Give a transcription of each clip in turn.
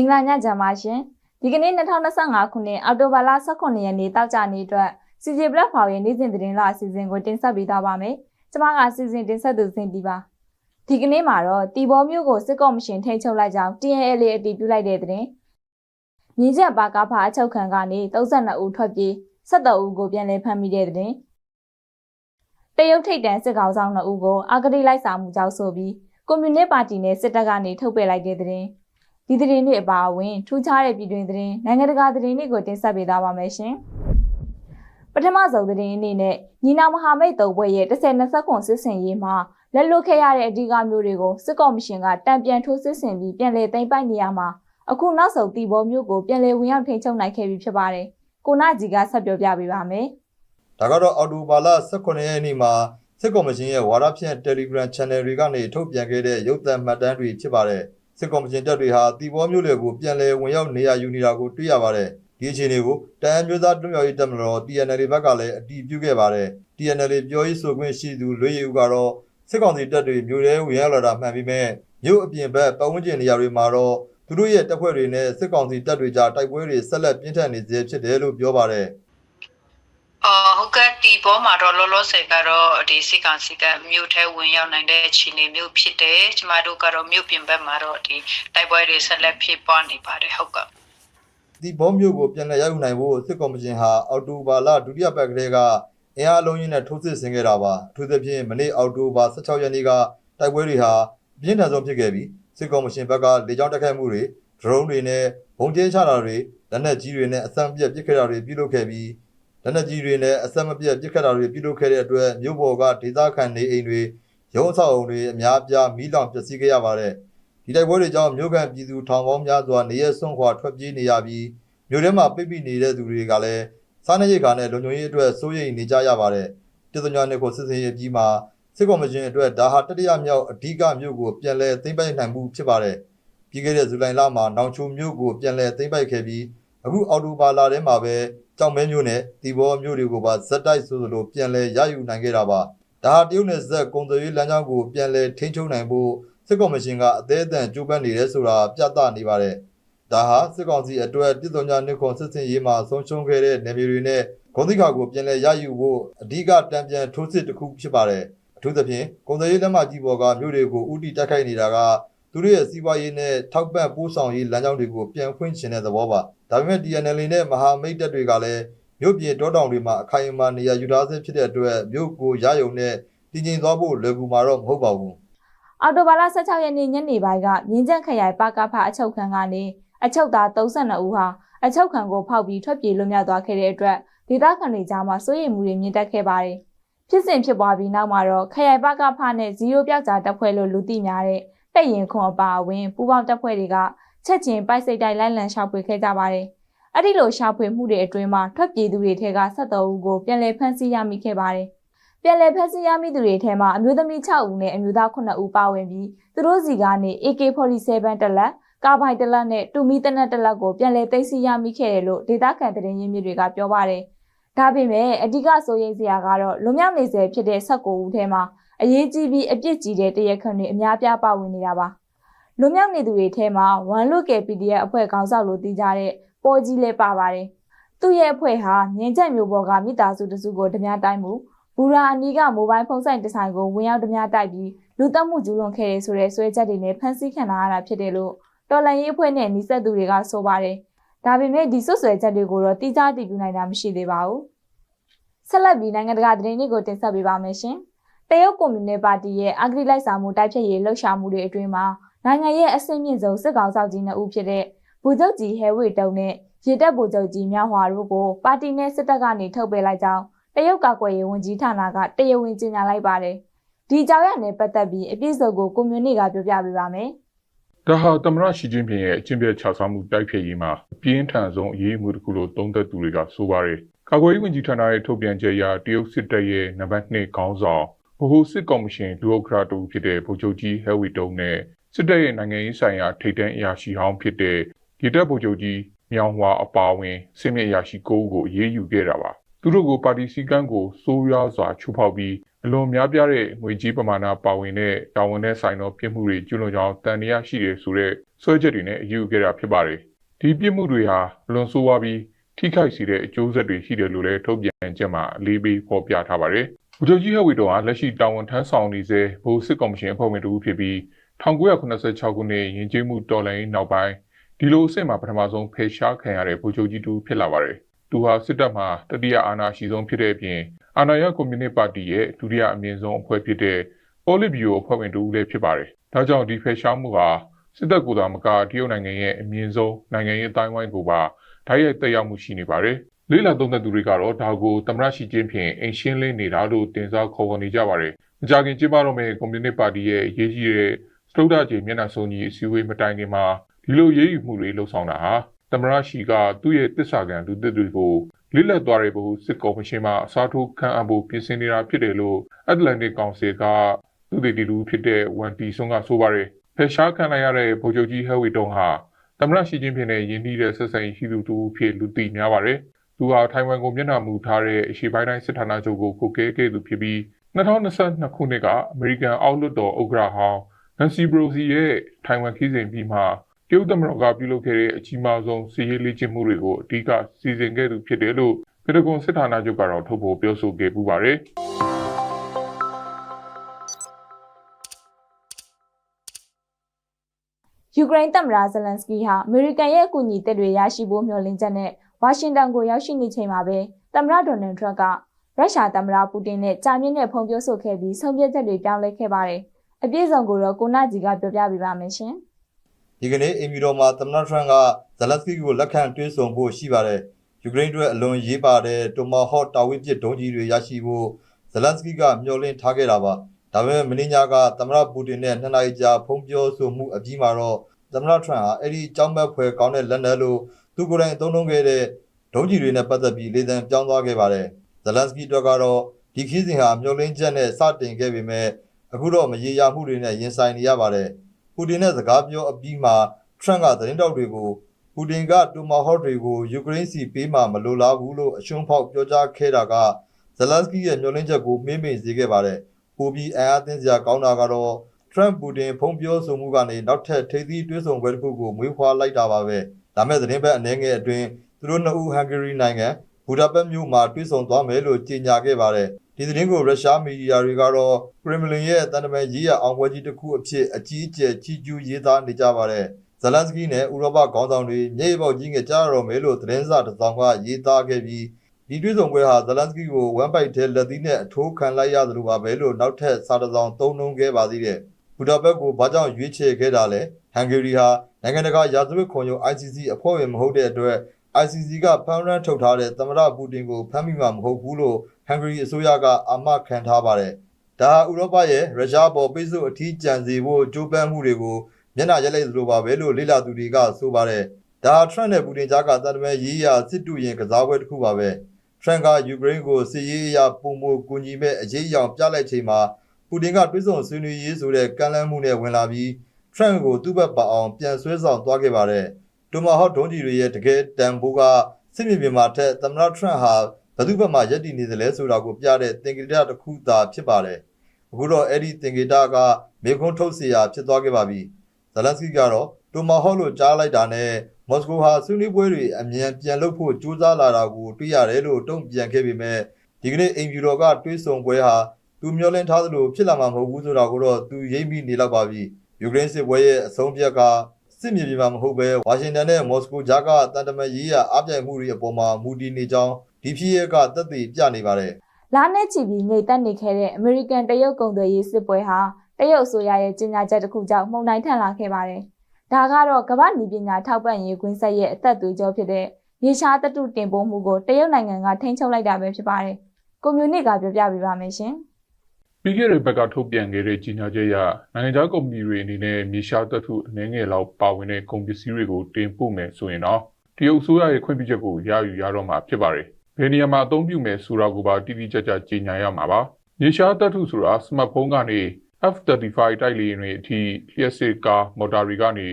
င်္ဂလာညချမ်းပါရှင်ဒီကနေ့2025ခုနှစ်အောက်တိုဘာလ18ရက်နေ့တောက်ကြနေ့အတွက် CJ Black Power ရဲ့နေ့စဉ်သတင်းလာအစီအစဉ်ကိုတင်ဆက်ပေးသွားပါမယ်ကျွန်မကအစီအစဉ်တင်ဆက်သူစင်တီပါဒီကနေ့မှာတော့တီဘောမျိုးကိုစစ်ကော်မရှင်ထိန်းချုပ်လိုက်ကြောင်း TNL အတည်ပြုလိုက်တဲ့သတင်းမြင်းချက်ပါကားဖာအချုပ်ခံကနေ32ဦးထွက်ပြေး73ဦးကိုပြန်လည်ဖမ်းမိတဲ့သတင်းတရုတ်ထိပ်တန်းစစ်ကောင်ဆောင်2ဦးကိုအာဂတိလိုက်စာမှုကြောင့်ဆိုပြီးကွန်မြူနစ်ပါတီနဲ့စစ်တပ်ကနေထုတ်ပယ်လိုက်တဲ့သတင်း ဒီသတင်းတွေအပါအဝင်ထူးခြားတဲ့ပြည်တွင်းသတင်းနိုင်ငံတကာသတင်းတွေကိုတင်ဆက်ပေးသွားပါမယ်ရှင်ပထမဆုံးသတင်းအနေနဲ့ညီနောင်မဟာမိတ်သုံးဘွဲ့ရဲ့10-20ခွန်စစ်စင်ရေးမှာလက်လွတ်ခဲ့ရတဲ့အဓိကမျိုးတွေကိုစစ်ကော်မရှင်ကတံပြန်ထိုးစစ်ဆင်ပြီးပြန်လည်သိမ်းပိုက်နေရမှာအခုနောက်ဆုံးတီဘောမျိုးကိုပြန်လည်ဝင်ရောက်ထိန်းချုပ်နိုင်ခဲ့ပြီဖြစ်ပါတယ်။ကိုနာကြီးကဆက်ပြောပြပေးပါမယ်။ဒါကတော့အော်တိုဘာလ18ရက်နေ့မှာစစ်ကော်မရှင်ရဲ့ဝါဒဖြန့် Telegram Channel တွေကနေထုတ်ပြန်ခဲ့တဲ့ရုပ်သံမှတ်တမ်းတွေဖြစ်ပါတယ်။ စစ်ကော်မရှင်တပ်တွေဟာတီဘောမျိုးတွေကိုပြန်လည်ဝင်ရောက်နေရယူနေတာကိုတွေ့ရပါတယ်။ဒီအခြေအနေကိုတအံမျိုးသားတွင်ရောက်ရေးတပ်မတော် TNL ဘက်ကလည်းအတည်ပြုခဲ့ပါတယ်။ TNL ပြောရေးဆိုခွင့်ရှိသူလွေရည်ဦးကတော့စစ်ကောင်စီတပ်တွေမျိုးရဲဝင်ရောက်လာတာမှန်ပြီးမဲ့မြို့အပြင်ဘက်ပတ်ဝန်းကျင်နေရာတွေမှာတော့သူတို့ရဲ့တပ်ဖွဲ့တွေနဲ့စစ်ကောင်စီတပ်တွေကြားတိုက်ပွဲတွေဆက်လက်ပြင်းထန်နေသေးဖြစ်တယ်လို့ပြောပါတယ်။ အော်ဟုတ်ကဲ့ဒီဘောမှာတော့လောလောဆယ်ကတော့ဒီစီကန်စီကမြို့ထဲဝင်ရောက်နိုင်တဲ့အခြေအနေမျိုးဖြစ်တယ်ကျမတို့ကတော့မြို့ပြင်ဘက်မှာတော့ဒီတိုက်ပွဲတွေဆက်လက်ဖြစ်ပွားနေပါတယ်ဟုတ်ကဲ့ဒီဘောမျိုးကိုပြန်လည်ရယူနိုင်ဖို့စစ်ကော်မရှင်ဟာအော်တိုဘာလဒုတိယပတ်ကလေးကအင်အားလုံးရင်းနဲ့ထိုးစစ်ဆင်ခဲ့တာပါအထူးသဖြင့်မနေ့အော်တိုဘာ16ရက်နေ့ကတိုက်ပွဲတွေဟာအပြင်းထန်ဆုံးဖြစ်ခဲ့ပြီးစစ်ကော်မရှင်ဘက်ကလေကြောင်းတိုက်ခိုက်မှုတွေဒရုန်းတွေနဲ့ဘုံကျဲချတာတွေလက်နက်ကြီးတွေနဲ့အစမ်းပြက်ပစ်ခတ်တာတွေပြုလုပ်ခဲ့ပြီး လက်နက်ကြီးတွေနဲ့အစမ်းမပြတ်ပစ်ခတ်တာတွေပြုလုပ်ခဲ့တဲ့အတွက်မြို့ပေါ်ကဒေသခံနေအိမ်တွေရုံးအဆောက်အုံတွေအများအပြားမီးလောင်ပျက်စီးခဲ့ရပါတယ်ဒီတိုက်ပွဲတွေကြောင့်မြို့ကန်ပြည်သူထောင်ပေါင်းများစွာနေရဆွန့်ခွာထွက်ပြေးနေရပြီးမြို့ထဲမှာပိတ်ပိနေတဲ့သူတွေကလည်းစားနပ်ရိက္ခာနဲ့လုံခြုံရေးအတွက်စိုးရိမ်နေကြရပါတယ်။ပြည်သူများနဲ့ကိုစစ်စင်ရေးအကြီးမှာစစ်ကော်မရှင်အတွက်ဒါဟာတတိယမြောက်အဓိကမြို့ကိုပြန်လည်သိမ်းပိုက်နိုင်မှုဖြစ်ပါတယ်။ပြီးခဲ့တဲ့ဇူလိုင်လမှာနောင်ချိုမြို့ကိုပြန်လည်သိမ်းပိုက်ခဲ့ပြီးအခုအော်တိုဘာလထဲမှာပဲ ကြောင်မဲမြို့နဲ့တီဘောမြို့တွေကိုပါဇက်တိုက်ဆိုသလိုပြန်လည်ရယူနိုင်ခဲ့တာပါ။ဒါဟာတရုတ်နယ်စပ်ကုန်သွယ်ရေးလမ်းကြောင်းကိုပြန်လည်ထိန်းချုပ်နိုင်ဖို့စစ်ကော်မရှင်ကအသေးအံကြိုးပမ်းနေတယ်ဆိုတာပြသနေပါတယ်။ဒါဟာစစ်ကောင်စီအတွက်ပြည်သူ့ညာနှစ်ခွန်စစ်စင်ရေးမှာဆုံးရှုံးခဲ့တဲ့နေမျိုးတွေနဲ့ဂုံတိခါကိုပြန်လည်ရယူဖို့အဓိကတံပြန်ထိုးစစ်တစ်ခုဖြစ်ပါတယ်အထူးသဖြင့်ကုန်သွယ်ရေးလက်မှတ်ကြီးပေါ်ကမြို့တွေကိုဥတီတက်ခိုက်နေတာက သူတို့ရဲ့စီးပွားရေးနဲ့ထောက်ပံ့ပို့ဆောင်ရေးလမ်းကြောင်းတွေကိုပြန်ဖွင့်ချင်တဲ့သဘောပါဒါပေမဲ့ DNL နဲ့မဟာမိတ်တပ်တွေကလည်းမြို့ပြင်တောတောင်တွေမှာအခိုင်အမာနေရာယူထားဆဲဖြစ်တဲ့အတွက်မြို့ကိုရယုံနဲ့တည်ငြိမ်သွားဖို့လွယ်ကူမှာတော့မဟုတ်ပါဘူးအော်တိုဘာလ16ရက်နေ့ညနေပိုင်းကမြင်းကျန်းခရိုင်ပါကဖအချုပ်ခံကနေအချုပ်သား32ဦးဟာအချုပ်ခံကိုဖောက်ပြီးထွက်ပြေးလွတ်မြောက်သွားခဲ့တဲ့အတွက်ဒေသခံတွေကြားမှာစိုးရိမ်မှုတွေမြင့်တက်ခဲ့ပါတယ်။ဖြစ်စဉ်ဖြစ်ပွားပြီးနောက်မှာတော့ခရိုင်ပါကဖနဲ့ဇီရိုပြောက်ကြားတပ်ဖွဲ့လို့လူသိများတဲ့ တပ်ရင်ခွန်အပါအဝင်ပူးပေါင်းတပ်ဖွဲ့တွေကချက်ချင်းပိုက်စိတ်တိုင်းလိုက်လံရှာဖွေခဲ့ကြပါတယ်။အဲ့ဒီလိုရှာဖွေမှုတွေအတွင်းမှာထွက်ပြေးသူတွေထဲက73ဦးကိုပြန်လည်ဖမ်းဆီးရမိခဲ့ပါတယ်။ပြန်လည်ဖမ်းဆီးရမိသူတွေထဲမှာအမျိုးသမီး6ဦးနဲ့အမျိုးသား9ဦးပါဝင်ပြီးသူတို့စီကနေ AK47 တက်လက်ကာဘိုင်တလက်နဲ့တူမီတနက်တလက်ကိုပြန်လည်သိမ်းဆည်းရမိခဲ့တယ်လို့ဒေသခံသတင်းရင်းမြစ်တွေကပြောပါတယ်။ဒါပေမဲ့အဓိကစိုးရိမ်စရာကတော့လွန်မြောက်နေစေဖြစ်တဲ့19ဦးထဲမှာ အရေးကြီးပြီးအပြစ်ကြီးတဲ့တရက်ခန့်တွေအများပြားပါဝင်နေတာပါ။လွန်မြောက်နေသူတွေထဲမှာဝမ်လုကေ PDF အဖွဲ့ခေါင်းဆောင်လို့သိကြတဲ့ပေါ်ကြီးလည်းပါပါတယ်။သူ့ရဲ့အဖွဲ့ဟာမြင်းချက်မျိုးပေါ်ကမိသားစုတစုကိုဓမြတိုင်းမှုဘူရာအနီးကမိုဘိုင်းဖုန်းဆိုင်တစ်ဆိုင်ကိုဝင်ရောက်ဓမြတိုက်ပြီးလူတက်မှုကျူးလွန်ခဲ့တဲ့ဆိုတဲ့ဆွဲချက်တွေနဲ့ဖမ်းဆီးခံထားရတာဖြစ်တယ်လို့တော်လန်ရေးအဖွဲ့နဲ့နှိစက်သူတွေကဆိုပါတယ်။ဒါပေမဲ့ဒီဆွဆွဲချက်တွေကိုတော့တိကျတည်ပြုနိုင်တာမရှိသေးပါဘူး။ဆက်လက်ပြီးနိုင်ငံတကာသတင်းတွေကိုတင်ဆက်ပေးပါမယ်ရှင်။ တရုတ်ကွန်မြူနတီပါတီရဲ့အဂတိလိုက်စားမှုတိုက်ဖျက်ရေးလှုပ်ရှားမှုတွေအတွင်းမှာနိုင်ငံရဲ့အဆင့်မြင့်ဆုံးစစ်ကောင်ဆောင်ကြီးနှစ်ဦးဖြစ်တဲ့ဗိုလ်ချုပ်ကြီးဟဲဝေတုံနဲ့ရေတပ်ဗိုလ်ချုပ်ကြီးမြောက် hòa တို့ကိုပါတီနဲ့စစ်တပ်ကနေထုတ်ပယ်လိုက်ကြောင်းတရုတ်ကာကွယ်ရေးဝန်ကြီးဌာနကတရားဝင်ကြေညာလိုက်ပါတယ်။ဒီကြောင်ရနဲ့ပတ်သက်ပြီးအပြည့်စုံကိုကွန်မြူနတီကပြောပြပေးပါမယ်။ဒါဟာသမရရှိချင်းပြင်ရဲ့အချင်းပြချဆောင်မှုတိုက်ဖျက်ရေးမှာအပြင်းထန်ဆုံးအရေးအမှုတစ်ခုလို့သုံးသပ်သူတွေကဆိုပါတယ်။ကာကွယ်ရေးဝန်ကြီးဌာနရဲ့ထုတ်ပြန်ချက်အရတရုတ်စစ်တပ်ရဲ့နံပါတ်2ခေါင်းဆောင် ဗဟိုစစ်ကော်မရှင်လူအုပ်ခရတူဖြစ်တဲ့ဗိုလ်ချုပ်ကြီးဟဲဝီတုံနဲ့စစ်တပ်ရဲ့နိုင်ငံရေးဆိုင်ရာထိပ်တန်းအရာရှိဟောင်းဖြစ်တဲ့ရေတပ်ဗိုလ်ချုပ်ကြီးမြောင်ဟွာအပါအဝင်စစ်မြစ်အရာရှိ9ဦးကိုအရေးယူခဲ့တာပါ။သူတို့ကိုပါတီစည်းကမ်းကိုစိုးရွားစွာချိုးဖောက်ပြီးအလွန်များပြားတဲ့ငွေကြီးပမာဏပါဝင်တဲ့တာဝန်နဲ့ဆိုင်သောပြစ်မှုတွေကျူးလွန်ကြောင်းတန်တရားရှိတယ်ဆိုတဲ့ဆွဲချက်တွေနဲ့အယူခဲ့တာဖြစ်ပါတယ်။ဒီပြစ်မှုတွေဟာအလွန်ဆိုးဝါးပြီးထိခိုက်စေတဲ့အကျိုးဆက်တွေရှိတယ်လို့လည်းထုတ်ပြန်ချက်မှာအလေးပေးဖော်ပြထားပါတယ်။ ဗိုလ်ချုပ်ကြီးဟဝီတော်ဟာလက်ရှိတာဝန်ထမ်းဆောင်နေစေဘိုးစစ်ကော်မရှင်အဖွဲ့ဝင်တစ်ဦးဖြစ်ပြီး1986ခုနှစ်ယဉ်ကျေးမှုတော်လှန်ရေးနောက်ပိုင်းဒီလိုအဆင့်မှာပထမဆုံးဖေရှားခံရတဲ့ဗိုလ်ချုပ်ကြီးတူဖြစ်လာပါတယ်။သူဟာစစ်တပ်မှာတတိယအာဏာရှိဆုံးဖြစ်တဲ့အပြင်အာဏာရကွန်မြူနစ်ပါတီရဲ့ဒုတိယအမြင့်ဆုံးအဖွဲ့ဖြစ်တဲ့ပေါ်လစ်ဘီယိုအဖွဲ့ဝင်တူလည်းဖြစ်ပါတယ်။ဒါကြောင့်ဒီဖေရှားမှုဟာစစ်တပ်ကသာမကတရုတ်နိုင်ငံရဲ့အမြင့်ဆုံးနိုင်ငံရေးအတိုင်းဝိုင်းကိုပါဓာတ်ရိုက်သက်ရောက်မှုရှိနေပါတယ်။ လေးလာသုံးသက်သူတွေကတော့ဒါကိုသမရရှိချင်းဖြင့်အင်ရှင်းလင်းနေတာလို့တင်စားခေါ်ခေါ်နေကြပါတယ်။မကြခင်ကျင်းပတော့မယ့်ကွန်မြူနစ်ပါတီရဲ့အရေးကြီးတဲ့စတုဒ္ဒကြေမျက်နှာစုံကြီးအစည်းအဝေးမတိုင်ခင်မှာဒီလိုရေးယူမှုတွေလှုံ့ဆော်တာဟာသမရရှိကသူ့ရဲ့တစ္ဆာကန်လူသစ်တွေကိုလိလက်သွားတဲ့ဘဟုစစ်ကော်မရှင်မှအစားထိုးခံအပ်ဖို့ပြင်ဆင်နေတာဖြစ်တယ်လို့ Atlantic Council ကသူတွေတီလူဖြစ်တဲ့ဝန်တီဆွန်ကဆိုပါတယ်ဖယ်ရှားခံလိုက်ရတဲ့ဗိုလ်ချုပ်ကြီးဟဲဝီတုံဟာသမရရှိချင်းဖြစ်တဲ့ယင်းနှီးတဲ့ဆက်ဆံရေးရှိသူတူဖြစ်လူသိများပါတယ် သူဟာထိုင်ဝမ်ကိုမျက်နှာမူထားတဲ့အရှေ့ပိုင်းတိုင်းစစ်ဌာနချုပ်ကိုကိုကဲခဲ့သူဖြစ်ပြီး2022ခုနှစ်ကအမေရိကန်အောက်လွှတ်တော်ဥက္ကဋ္ဌဟောင်းနန်စီဘရိုစီရဲ့ထိုင်ဝမ်ခီးစဉ်ပြီးမှတရုတ်သမ္မတကပြုလုပ်ခဲ့တဲ့အကြီးမားဆုံးစီးရေးလေ့ကျင့်မှုတွေကိုအဓိကစီစဉ်ခဲ့သူဖြစ်တယ်လို့ပြည်ထောင်စစ်ဌာနချုပ်ကတော့ထုတ်ဖော်ပြောဆိုခဲ့ပူပါတယ်။ယူကရိန်းသမ္မတဇလန်စကီဟာအမေရိကန်ရဲ့အကူအညီတက်တွေရရှိဖို့မျှော်လင့်ချက်နဲ့ ဝါရှင်တန်ကိုရောက်ရှိနေချိန်မှာပဲသမ္မတဒေါ်နယ်ထရန့်ကရုရှားသမ္မတပူတင်နဲ့ကြာမြင့်တဲ့ဖုံပြောဆိုခဲ့ပြီးဆုံးဖြတ်ချက်တွေပြောင်းလဲခဲ့ပါတယ်။အပြည့်စုံကိုတော့ကိုနာကြီးကပြောပြပေးပါမယ်ရှင်။ဒီကနေ့အင်မီတော်မှာသမ္မတထရန့်ကဇလန်စကီကိုလက်ခံတွေ့ဆုံဖို့ရှိပါတယ်။ယူကရိန်းအတွက်အလွန်ရေးပါတဲ့တိုမာဟော့တာဝစ်ပစ်ဒုံးကြီးတွေရရှိဖို့ဇလန်စကီကမျှော်လင့်ထားခဲ့တာပါ။ဒါပေမဲ့မင်းညာကသမ္မတပူတင်နဲ့နှစ်နာရီကြာဖုံးပြောဆိုမှုအပြီးမှာတော့သမ္မတထရန့်ဟာအဲ့ဒီကြောင်းမဲ့ဖွယ်ကောင်းတဲ့လက်နက်လို့ သူကိုယ်တိုင်အသုံးလုံးခဲ့တဲ့ဒုံးကြီးတွေနဲ့ပတ်သက်ပြီးလေသံပြောင်းသွားခဲ့ပါတယ်။ဇလန်စကီအတွက်ကတော့ဒီခီးစဉ်ဟာမျှော်လင့်ချက်နဲ့စတင်ခဲ့ပေမဲ့အခုတော့မရေရာမှုတွေနဲ့ရင်ဆိုင်နေရပါတယ်။ပူတင်နဲ့စကားပြောအပြီးမှာထရန့်ကသတင်းတောက်တွေကိုပူတင်ကတူမာဟော့တွေကိုယူကရိန်းစီပေးမှမလိုလားဘူးလို့အရှုံးဖောက်ပြောကြားခဲ့တာကဇလန်စကီရဲ့မျှော်လင့်ချက်ကိုမေ့မေ့စေခဲ့ပါတယ်။ပူပြီးအင်အားသင်းစရာကောင်းတာကတော့ထရန့်ပူတင်ဖုံးပြောဆိုမှုကနေနောက်ထပ်ထိပ်သီးတွဲဆောင်ပွဲတစ်ခုကိုမွေးဖွားလိုက်တာပါပဲ။ ဒါမဲ့သတင်းပတ်အနေငယ်အတွင်းသူတို့နှစ်ဦးဟန်ဂေရီနိုင်ငံဘူဒါပက်မြို့မှာတွဲဆောင်သွားမယ်လို့ကြေညာခဲ့ပါတယ်။ဒီသတင်းကိုရုရှားမီဒီယာတွေကတော့ကရမလင်ရဲ့တန်တမန်ရေးရအောင်ပွဲကြီးတစ်ခုအဖြစ်အကြီးအကျယ်ကြီးကျူးရေးသားနေကြပါတယ်။ဇလန်စကီနဲ့ဥရောပခေါင်းဆောင်တွေမြေပေါက်ကြီးငယ်ကြားရတော့မယ်လို့သတင်းစာတစ်စောင်ကရေးသားခဲ့ပြီးဒီတွဲဆောင်ပွဲဟာဇလန်စကီကိုဝမ်ပိုက်ထဲလက်သီးနဲ့အထိုးခံလိုက်ရသလိုပါပဲလို့နောက်ထပ်စာတစ်စောင်သုံးနှုံးခဲ့ပါသေးတယ်။ဘူဒါပက်ကိုဘာကြောင့်ရွေးချယ်ခဲ့တာလဲ။ဟန်ဂေရီဟာ နိုင်ငံတကာရာဇဝတ်ခုံရုံး ICC အဖွဲ့ဝင်မဟုတ်တဲ့အတွက် ICC ကဖမ်းရမ်းထုတ်ထားတဲ့သမ္မတပူတင်ကိုဖမ်းမိမှာမဟုတ်ဘူးလို့ဟန်ဂေရီအစိုးရကအာမခံထားပါတယ်။ဒါဟာဥရောပရဲ့ရုရှားပေါ်ပိတ်ဆို့အထီးကျန်စေဖို့ကြိုးပမ်းမှုတွေကိုမျက်နှာရက်လိုက်သလိုပါပဲလို့လေ့လာသူတွေကဆိုပါတယ်။ဒါဟာထရန့်နဲ့ပူတင်ကြားကတန်တမဲရေးရာစစ်တူရင်ကစားပွဲတစ်ခုပါပဲ။ထရန့်ကယူကရိန်းကိုစစ်ရေးအရာပုံမကူညီမဲ့အရေးအယောင်ပြလိုက်ချိန်မှာပူတင်ကတွဲဆောင်ဆွေးနွေးရေးဆိုတဲ့ကမ်းလှမ်းမှုနဲ့ဝင်လာပြီး ထရန့်ကိုသူ့ဘက်ပါအောင်ပြန်ဆွဲဆောင်သွားခဲ့ပါတယ်။တိုမာဟော့ဒုံးကြီးတွေရဲ့တကယ်တန်ဖိုးကစစ်မြေပြင်မှာထက်သမ္မတထရန့်ဟာဘယ်သူဘက်မှယက်တည်နေသလဲဆိုတာကိုပြတဲ့သင်္ကေတတစ်ခုသာဖြစ်ပါတယ်။အခုတော့အဲ့ဒီသင်္ကေတကမေခွန်းထုတ်เสียဖြစ်သွားခဲ့ပါပြီ။ဇလန်စကီကတော့တိုမာဟော့လို့ကြားလိုက်တာနဲ့မော်စကိုဟာဆွေးနွေးပွဲတွေအမြန်ပြန်လုပ်ဖို့ကြိုးစားလာတာကိုတွေ့ရတယ်လို့တုံ့ပြန်ခဲ့ပေမဲ့ဒီကနေ့အိမ်ဖြူတော်ကတွေးဆုံပွဲဟာသူမျှော်လင့်ထားသလိုဖြစ်လာမှာမဟုတ်ဘူးဆိုတာကိုတော့သူရိပ်မိနေတော့ပါပြီ။ ယူကရိန်းစစ်ပွဲရဲ့အဆုံးဖြတ်ကစစ်မြေပြင်မှာမဟုတ်ပဲဝါရှင်တန်နဲ့မော်စကိုကြားကတန်တမန်ရေးရအပြိုင်မှုတွေအပေါ်မှာမူတည်နေကြောင်းဒီဖြစ်ရကသက်သေပြနေပါတယ်လာနဲ့ချီပြီးငိတ်တက်နေခဲ့တဲ့အမေရိကန်တရုတ်ကုန်သွယ်ရေးစစ်ပွဲဟာတရုတ်အစိုးရရဲ့ကြေညာချက်တစ်ခုကြောင့်မှုန်တိုင်းထန်လာခဲ့ပါတယ်။ဒါကတော့ကမ္ဘာ့နီပညာထောက်ပံ့ရေးကွင်းဆက်ရဲ့အသက်သွေးကြောဖြစ်တဲ့မြေရှားတတုတင်ပို့မှုကိုတရုတ်နိုင်ငံကထိန်းချုပ်လိုက်တာပဲဖြစ်ပါတယ်။ကွန်မြူနစ်ကပြောပြပေးပါမယ်ရှင်။ ပြီးခဲ့တဲ့ဘက်ကထုတ်ပြန်ခဲ့တဲ့ကြီးညာချက်အရနိုင်ငံခြားကုမ္ပဏီတွေအနေနဲ့မြေရှားတပ်ထုအနေငယ်လောက်ပါဝင်တဲ့ကုန်ပစ္စည်းတွေကိုတင်ပို့မယ်ဆိုရင်တော့တရုတ်ဆိုရရဲ့ခွင့်ပြုချက်ကိုရယူရတော့မှာဖြစ်ပါတယ်။ဘယ်နေရာမှာအသုံးပြုမယ်ဆိုတာကိုပါတိတိကျကျကြီးညာရမှာပါ။မြေရှားတပ်ထုဆိုတာစမတ်ဖုန်းကနေ F35 တိုက်လေယာဉ်တွေအထိလျှက်စစ်ကားမော်တာတွေကနေ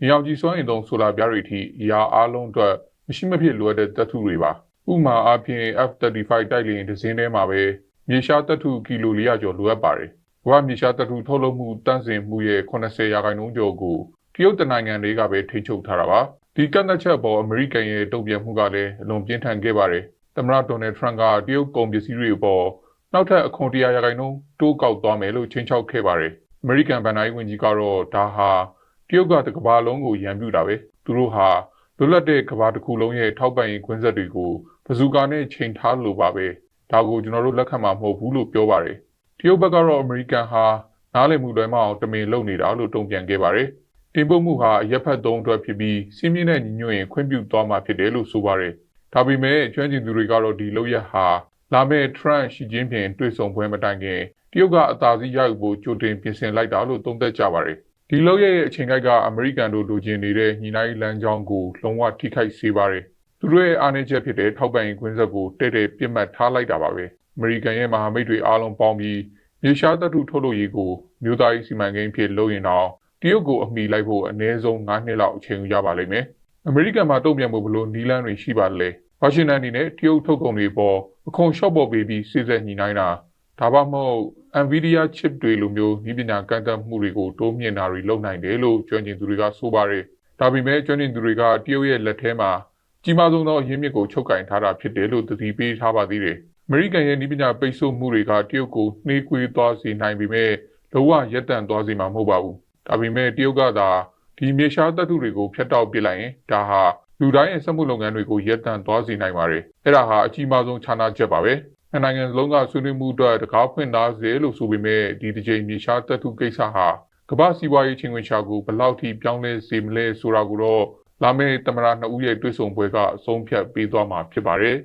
မြေအောင်ကြီးစွမ်းအင်သုံးဆိုလာပြားတွေအထိအရာအလုံးအတွက်မရှိမဖြစ်လိုအပ်တဲ့တပ်ထုတွေပါ။ဥပမာအားဖြင့် F35 တိုက်လေယာဉ်တစ်စင်းထဲမှာပဲ မြေရှားတပ်ထုကီလို400ကျော်လိုအပ်ပါတယ်။ကမ္ဘာမြေရှားတပ်ထုထုတ်လုပ်မှုတန့်စင်မှုရဲ့80ရာခိုင်နှုန်းကျော်ကိုတရုတ်တနိုင်ငံတွေကပဲထိန်းချုပ်ထားတာပါ။ဒီကန့်သက်ချက်ပေါ်အမေရိကန်ရဲ့တုံ့ပြန်မှုကလည်းအလွန်ပြင်းထန်ခဲ့ပါတယ်။သမ္မတဒေါ်နယ်ထရန့်ကတရုတ်ကုန်ပစ္စည်းတွေပေါ်နောက်ထပ်အခွန်100ရာခိုင်နှုန်းတိုးကောက်သွားမယ်လို့ချင်းချောက်ခဲ့ပါတယ်။အမေရိကန်ဗန်နိုင်ဝင်ကြီးကတော့ဒါဟာတရုတ်ကတကမ္ဘာလုံးကိုရန်ပြုတာပဲ။သူတို့ဟာလွတ်လပ်တဲ့ကမ္ဘာတစ်ခုလုံးရဲ့ထောက်ပံ့ရေးခွင့်ဆက်တွေကိုဘဇူကာနဲ့ချိန်ထားလို့ပါပဲ ဒါကိုကျွန်တော်တို့လက်ခံမှာမဟုတ်ဘူးလို့ပြောပါတယ်တရုတ်ဘက်ကတော့အမေရိကန်ဟာနားလည်မှုလွဲမအောင်တမင်လုပ်နေတာလို့တုံ့ပြန်ခဲ့ပါတယ်တင်ပို့မှုဟာအရက်ဖက်သုံးအတွက်ဖြစ်ပြီးစီးမြင့်တဲ့ညီညွတ်ရင်ခွင့်ပြုသွားမှာဖြစ်တယ်လို့ဆိုပါတယ်ဒါပေမဲ့ကျွမ်းကျင်သူတွေကတော့ဒီလုပ်ရက်ဟာလာမယ့် Trump ရှီကျင်းပင်တွေ့ဆုံပွဲမတိုင်ခင်တရုတ်ကအသာစီးရယူဖို့ကြိုတင်ပြင်ဆင်လိုက်တာလို့သုံးသပ်ကြပါတယ်ဒီလောက်ရဲ့အချိန်ကအမေရိကန်တို့လိုချင်နေတဲ့ညီနိုင်လမ်းကြောင်းကိုလုံးဝထိခိုက်စေပါတယ်။ သူတို့ရဲ့အားနည်းချက်ဖြစ်တဲ့ထောက်ပံ့ရေးကွင်းဆက်ကိုတဲ့တဲ့ပြစ်မှတ်ထားလိုက်တာပါပဲ။အမေရိကန်ရဲ့မဟာမိတ်တွေအားလုံးပေါင်းပြီးမြေရှားတပ်ထုထုတ်လို့ရေးကိုမြို့သားရေးစီမံကိန်းဖြစ်လုပ်ရင်တော့တရုတ်ကိုအမိလိုက်ဖို့အနည်းဆုံး9နှစ်လောက်အချိန်ယူရပါလိမ့်မယ်။အမေရိကန်မှာတုံ့ပြန်ဖို့ဘလို့နီလန်းတွေရှိပါလဲ။ဝါရှင်တန်ဒီနဲ့တရုတ်ထုတ်ကုန်တွေပေါ်အခွန်လျှော့ပေါ်ပေးပြီးစစ်ဆက်ညီနိုင်တာဒါမှမဟုတ် Nvidia chip တွေလိုမျိုးဤပညာကန့်သတ်မှုတွေကိုတိုးမြင့်တာတွေလုပ်နိုင်တယ်လို့ကျွမ်းကျင်သူတွေကဆိုပါတယ်။ဒါပေမဲ့ကျွမ်းကျင်သူတွေကတရုတ်ရဲ့လက်ထဲမှာ ကြီးမားဆုံးသောရင်းမြစ်ကိုချုပ်ကင်ထားတာဖြစ်တယ်လို့သတိပေးထားပါသေးတယ်။အမေရိကန်ရဲ့ဤပညာပိတ်ဆို့မှုတွေကတရုတ်ကိုနှေးကွေးသွားစေနိုင်ပေမဲ့လောကရပ်တန့်သွားစေမှာမဟုတ်ပါဘူး။ဒါပေမဲ့တရုတ်ကသာဒီမြေရှားတပ်ထုတွေကိုဖျက်တောက်ပစ်လိုက်ရင်ဒါဟာလူတိုင်းရဲ့စက်မှုလုပ်ငန်းတွေကိုရပ်တန့်သွားစေနိုင်ပါတယ်။အဲ့ဒါဟာအကြီးမားဆုံးခြားနာချက်ပါပဲ။နိုင်ငံလုံးကဆွေးနွေးမှုအတွက်တကားဖွင့်သားစေလို့ဆိုပေမဲ့ဒီတစ်ချိန်မြေရှားတပ်ထုကိစ္စဟာကမ္ဘာစီးပွားရေးချင်းဝင်ရှာကိုဘယ်လောက်ထိပြောင်းလဲစေမလဲဆိုတာကိုတော့ လာမယ့်သမရနှစ်ဦးရဲ့တွေ့ဆုံပွဲကအဆုံးဖြတ်ပေးသွားမှာဖြစ်ပါတယ်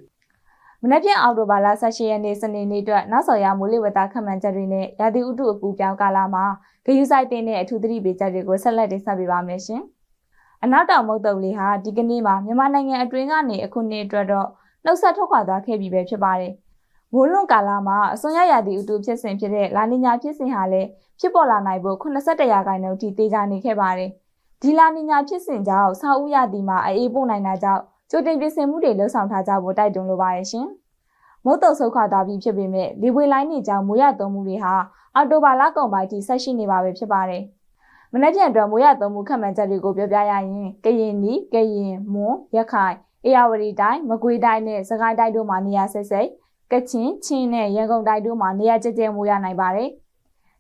မနက်ဖြန်အောက်တိုဘာလ18ရက်နေ့စနေနေ့အတွက်နောက်ဆော်ရမိုးလေဝသခန့်မှန်းချက်တွေနဲ့ရာသီဥတုအပူပြောင်းကာလမှာဂယူဆိုင်တင်တဲ့အထူးသတိပေးချက်တွေကိုဆက်လက်တင်ဆက်ပေးပါမယ်ရှင်။အနောက်တောင်မုတ်တုံလေးဟာဒီကနေ့မှာမြန်မာနိုင်ငံအတွင်းကနေအခုနှစ်အတွက်တော့နှုတ်ဆက်ထွက်ခွာသွားခဲ့ပြီပဲဖြစ်ပါတယ်။မိုးလွန်ကာလမှာအစွန်ရရာသီဥတုဖြစ်စဉ်ဖြစ်တဲ့လာနီညာဖြစ်စဉ်ဟာလည်းဖြစ်ပေါ်လာနိုင်ဖို့82ရာခိုင်နှုန်းထိသေချာနေခဲ့ပါတယ်။ ဒီလာနီညာဖြစ်စဉ်ကြောင့်ဆောက်ဦးရာသီမှာအေးပို့နိုင်တာကြောင့်ကြိုတင်ပြင်ဆင်မှုတွေလှုပ်ဆောင်ထားကြဖို့တိုက်တွန်းလိုပါတယ်ရှင်။မုတ်တုံဆုတ်ခွာသွားပြီးဖြစ်ပေမဲ့လေပွေလိုင်းတွေကြောင့်မိုးရသုံးမှုတွေဟာအော်တိုဘာလကုန်ပိုင်းထိဆက်ရှိနေပါပဲဖြစ်ပါတယ်။မနေ့ပြန်အတွက်မိုးရသုံးမှုခန့်မှန်းချက်တွေကိုပြောပြရရင်ကရင်နီကရင်မွန်ရခိုင်အေရဝတီတိုင်းမကွေးတိုင်းနဲ့စကိုင်းတိုင်းတို့မှာနေရာဆက်စိတ်ကချင်ချင်းနဲ့ရန်ကုန်တိုင်းတို့မှာနေရာကျကျမိုးရနိုင်ပါတယ်။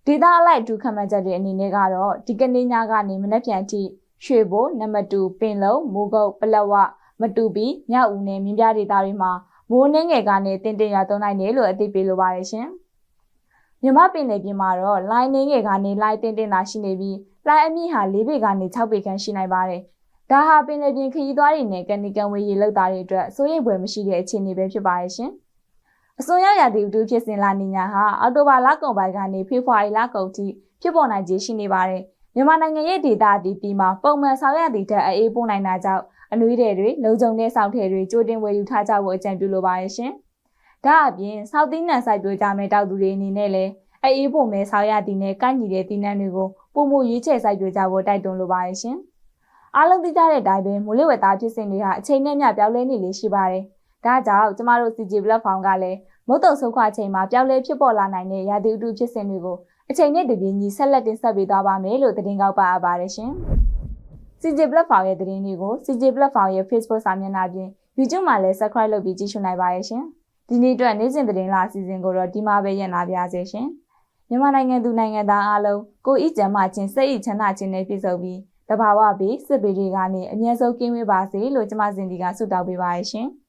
ဒေသအလိုက်ဒုခမချက်တွေအနေနဲ့ကတော့ဒီကနေ့ညကနေမနက်ဖြန်အထိရွှေဘိုနံပါတ်2ပင်လုံမိုးကုတ်ပလက်ဝမတူပီမြောက်ဦးနဲ့မြင်းပြဒေသတွေမှာမိုးနှင်းငယ်ကနေတင်တင်ရွာသွန်းနိုင်တယ်လို့အသိပေးလိုပါတယ်ရှင်။မြမပင်လေပြင်မှာတော့လိုင်းနှင်းငယ်ကနေလိုင်းတင်တင်သာရှိနေပြီးလိုင်းအမြင့်ဟာ၄ပေကနေ6ပေခန့်ရှိနိုင်ပါတယ်။ဒါဟာပင်လေပြင်ခရီးသွားတွေနဲ့ကန်နီကန်ဝေးရေလောက်တာတွေအတွက်စိုးရိမ်ဖွယ်မရှိတဲ့အခြေအနေပဲဖြစ်ပါရဲ့ရှင်။ အစွန်ရောက်ရာသီဥတုဖြစ်စဉ်လာနီညာဟာအောက်တိုဘာလကုန်ပိုင်းကနေဖေဖော်ဝါရီလကုန်ထိဖြစ်ပေါ်နိုင်ခြေရှိနေပါတယ်။မြန်မာနိုင်ငံရဲ့ဒေသအသီးသီးမှာပုံမှန်ဆောက်ရသည့်ထက်အေးပို့နိုင်တာကြောင့်အနွေးတွေတွေလုံခြုံတဲ့စောင့်ထည်တွေကြိုတင်ဝယ်ယူထားကြဖို့အကြံပြုလိုပါတယ်ရှင်။ဒါအပြင်စောက်သီးနှံစိုက်ပျိုးကြမဲ့တောက်သူတွေအနေနဲ့လည်းအေးပို့မဲ့ဆောက်ရသည့်နဲ့ကန့်ညီတဲ့သီးနှံတွေကိုပုံမှုရေးချဲ့စိုက်ပျိုးကြဖို့တိုက်တွန်းလိုပါတယ်ရှင်။အားလုံးသိကြတဲ့အတိုင်းပဲမိုးလေဝသဖြစ်စဉ်တွေဟာအချိန်နဲ့မျှပြောင်းလဲနေလေရှိပါတယ်။ဒါကြောင့်ကျမတို့ CG platform ကလည်း မုတ်တုံဆုတ်ခွာချိန်မှာပြောင်းလဲဖြစ်ပေါ်လာနိုင်တဲ့ရာသီဥတုဖြစ်စဉ်တွေကိုအချိန်နဲ့တပြေးညီဆက်လက်တင်ဆက်ပေးသွားပါမယ်လို့သတင်းကောက်ပါအပ်ပါတယ်ရှင်။ CJ Platform ရဲ့သတင်းတွေကို CJ Platform ရဲ့ Facebook စာမျက်နှာပြင် YouTube မှာလည်း Subscribe လုပ်ပြီးကြည့်ရှုနိုင်ပါရဲ့ရှင်။ဒီနေ့အတွက်နေ့စဉ်သတင်းလာအစီအစဉ်ကိုတော့ဒီမှာပဲရနာပြရစေရှင်။မြန်မာနိုင်ငံသူနိုင်ငံသားအားလုံးကိုဤကျမ်းမာခြင်းစိတ်ဤချမ်းသာခြင်းနဲ့ပြည့်စုံပြီးတဘာဝဘေးစစ်ဘေးတွေကနေအမြဲဆုံးကင်းဝေးပါစေလို့ကျမစင်ဒီကဆုတောင်းပေးပါရရှင်။